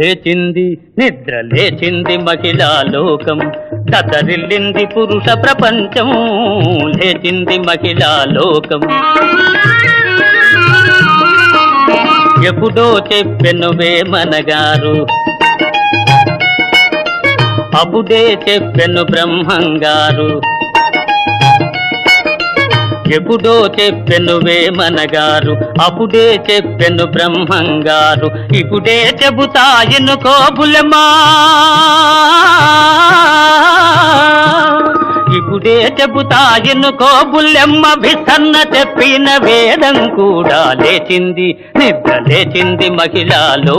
లేచింది నిద్ర లేచింది మహిళా లోకం. దతరిల్లింది పురుష ప్రపంచం లేచింది మహిళా లోకం. ఎప్పుడో చెప్పెనువే మనగారు అప్పుడే చెప్పెను బ్రహ్మంగారు. ఎప్పుడో చెప్పెను వేమనగారు అప్పుడే చెప్పెను బ్రహ్మంగారు. ఇప్పుడే చెబుతాయను కోబులమా ఇప్పుడే చెబుతాయను కోబులెమ్మ భిసన్న చెప్పిన వేదం కూడా లేచింది నిద్ర లేచింది మహిళలో